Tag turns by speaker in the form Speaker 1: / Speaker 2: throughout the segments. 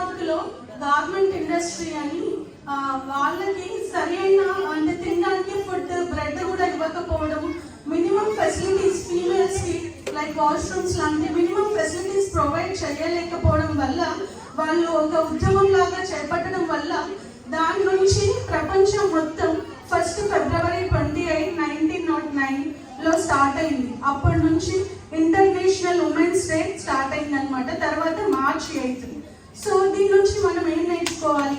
Speaker 1: New York garment industry అని వాళ్ళకి సరైన అంటే తినడానికి ఫుడ్ బ్రెడ్ కూడా ఇవ్వకపోవడం మినిమం ఫెసిలిటీస్ ఫీమేల్స్కి లైక్ వాష్రూమ్స్ లాంటి మినిమం ఫెసిలిటీస్ ప్రొవైడ్ చేయలేకపోవడం వల్ల వాళ్ళు ఒక ఉద్యమం లాగా చేపట్టడం వల్ల దాని నుంచి ప్రపంచం మొత్తం first February twenty eight nineteen nought నైన్లో స్టార్ట్ అయింది. అప్పటి నుంచి ఇంటర్నేషనల్ ఉమెన్స్ డే స్టార్ట్ అయింది అనమాట తర్వాత మార్చ్ ఎయిత్ సో దీని నుంచి మనం ఏం నేర్చుకోవాలి?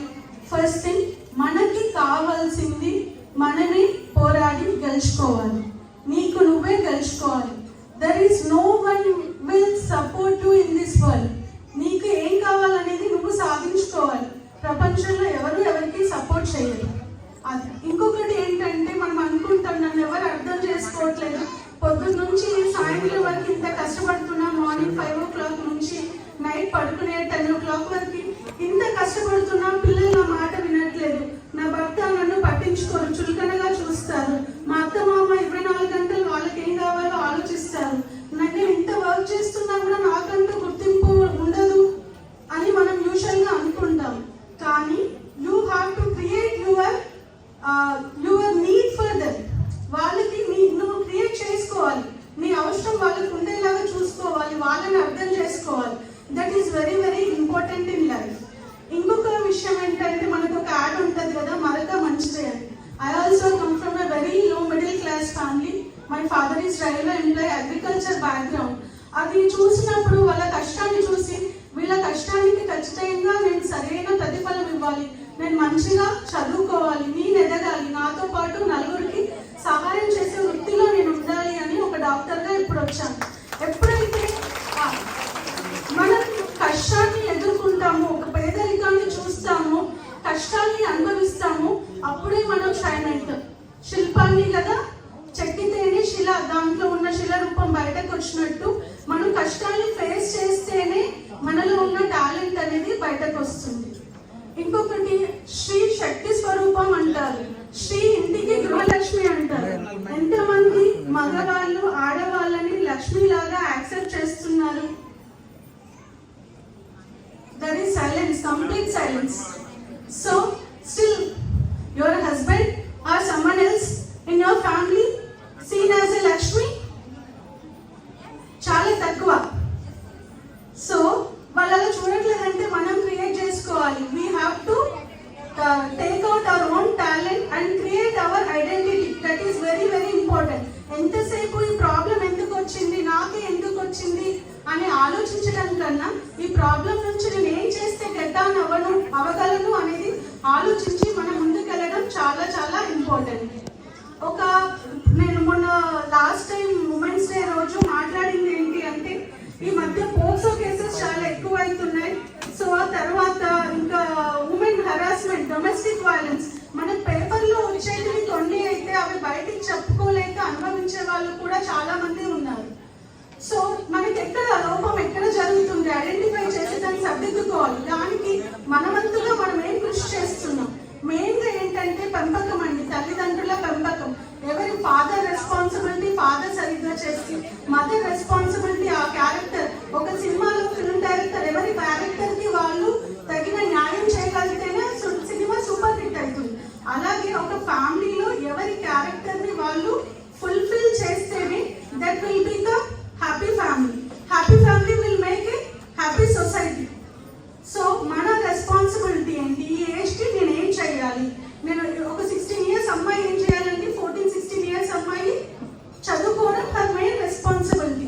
Speaker 1: ఫస్ట్ థింగ్ మనకి కావాల్సింది మనమే పోరాడి గెలుచుకోవాలి. నీకు నువ్వే గెలుచుకోవాలి. There is no one will support you in this world నీకు ఏం కావాలనేది నువ్వు సాధించుకోవాలి. ప్రపంచంలో ఎవరు ఎవరికి సపోర్ట్ చేయరు. అది ఇంకొకటి ఏంటంటే మనం అనుకుంటాం నన్ను ఎవరు అర్థం చేసుకోవట్లేదు. పొద్దున్న నుంచి సాయంత్రం వరకు ఇంత కష్టపడి మార్నింగ్ ఫైవ్ ఓ క్లాక్ నుంచి నైట్ పడుకునే టెన్ ఓ క్లాక్ వరకు ఇంత కష్టపడుతున్నా పిల్లలు నా మాట వినట్లేదు. నా భర్త నన్ను పట్టించుకోరు చులకనగా చూస్తారు. మా అత్త మామ ఇరవై నాలుగు గంటలు వాళ్ళకి ఏం కావాలో ఆలోచిస్తారు. నన్ను ఇంత వర్క్ చేస్తున్నా కూడా నాకంటూ గుర్తింపు ఉండదు అని మనం యూజువల్గా అనుకుంటాం. కానీ you have to create your your need for them వాళ్ళకి నీ నువ్వు క్రియేట్ చేసుకోవాలి నీ అవసరం వాళ్ళకి ఉండేలాగా చూసుకోవాలి వాళ్ళని అర్థం చేసుకోవాలి that is very very important in life ఇంకొక విషయం ఏంటంటే మనకు ఒక యాడ్ ఉంటుంది కదా మరొక మంచిదే అని I also come from a very low middle class family my father is railway employ agriculture background అది చూసినప్పుడు వాళ్ళ కష్టాన్ని చూసి వీళ్ళ కష్టానికి ఖచ్చితంగా నేను సరైన ప్రతిఫలం ఇవ్వాలి. నేను మంచిగా చదువుకోవాలి నేను ఎదగాలి నాతో పాటు నలుగురికి సహాయం చేసే వృత్తిలో నేను ఉండాలి అని ఒక డాక్టర్గా ఇప్పుడు వచ్చాను. ఎప్పుడైతే మనం కష్టాన్ని ఎదుర్కొంటాము ఒక పేదరికాన్ని చూస్తాము కష్టాన్ని అనుభవిస్తాము అప్పుడే మనం షైన్ అవుతాం. శిల్పాన్ని కదా మనలో ఉన్న టాలెంట్ అనేది బయటకు వస్తుంది. ఇంకొకటి శ్రీ శక్తి స్వరూపం అంటారు. శ్రీ ఇంటికి గృహలక్ష్మి అంటారు. ఎంతమంది మగవాళ్ళు ఆడవాళ్ళని లక్ష్మి లాగా యాక్సెప్ట్ చేస్తున్నారు? There is silence complete silence so take out our own talent and create our identity that is very very important ఎంతసేపు ఈ ప్రాబ్లం ఎందుకు వచ్చింది నాకే ఎందుకు వచ్చింది అని ఆలోచించడం కన్నా ఈ ప్రాబ్లం నుంచి నేను ఏం చేస్తే గెట్టాన్ అవ్వను అవ్వగలను అనేది ఆలోచించి మనం ముందుకెళ్ళడం చాలా చాలా ఇంపార్టెంట్ ఒక నేను మొన్న లాస్ట్ టైం ఉమెన్స్ డే రోజు మాట్లాడింది ఏంటి అంటే ఈ మధ్య డొమెస్టిక్ వైలెన్స్ మన పేపర్లో వచ్చేటివి కొన్ని అయితే అవి బయటికి చెప్పుకోలేక అనుభవించే వాళ్ళు కూడా చాలా మంది ఉన్నారు. సో మనకి ఎక్కడ లోపం ఎక్కడ జరుగుతుంది? ఐడెంటిఫై చేసి దాన్ని సర్దిద్దుకోవాలి. దానికి మనవంతుగా మనం ఏం కృషి చేస్తున్నాం? మెయిన్గా ఏంటంటే పెంపకం అండి. తల్లిదండ్రుల పెంపకం. ఎవరి ఫాదర్ రెస్పాన్సిబిలిటీ ఫాదర్ సరిగ్గా చేసి మదర్ రెస్పాన్సిబిలిటీ ఆ క్యారెక్టర్ ఒక సినిమాలో ఫిల్మ్ డైరెక్టర్ ఎవరి క్యారెక్టర్కి వాళ్ళు తగిన న్యాయం చేయగలిగితేనే సు- సినిమా సూపర్ హిట్ అవుతుంది అలాగే ఒక ఫ్యామిలీలో ఎవరి క్యారెక్టర్ని వాళ్ళు ఫుల్ఫిల్ చేస్తేనే that will become happy family happy family will make a happy society so మన రెస్పాన్సిబిలిటీ ఏంటి ఈ ఏజ్కి నేను ఏం చేయాలి నేను ఒక సిక్స్టీన్ ఇయర్స్ అమ్మాయి ఏం చేయాలండి ఫోర్టీన్ సిక్స్టీన్ ఇయర్స్ అమ్మాయి చదువుకోవడం హర్ మెయిన్ రెస్పాన్సిబిలిటీ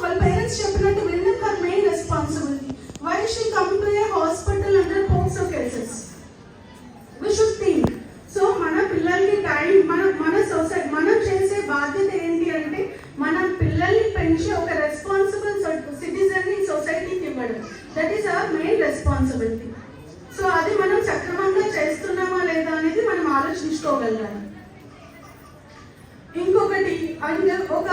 Speaker 1: వాళ్ళ పేరెంట్స్ చెప్పినట్టు వినడం her main responsibility why she come to a hospital under POCSO cases we should think so మన పిల్లలకి టైం మన మన సొసైటీ మనం చేసే బాధ్యత ఏంటి అంటే మన పిల్లల్ని పెంచి ఒక రెస్పాన్సిబుల్ సిటిజన్ని సొసైటీకి ఇవ్వడం that is our main responsibility so అది మనం సక్రమంగా చేస్తున్నామా లేదా అనేది ఇంకొకటి ఆయన ఒక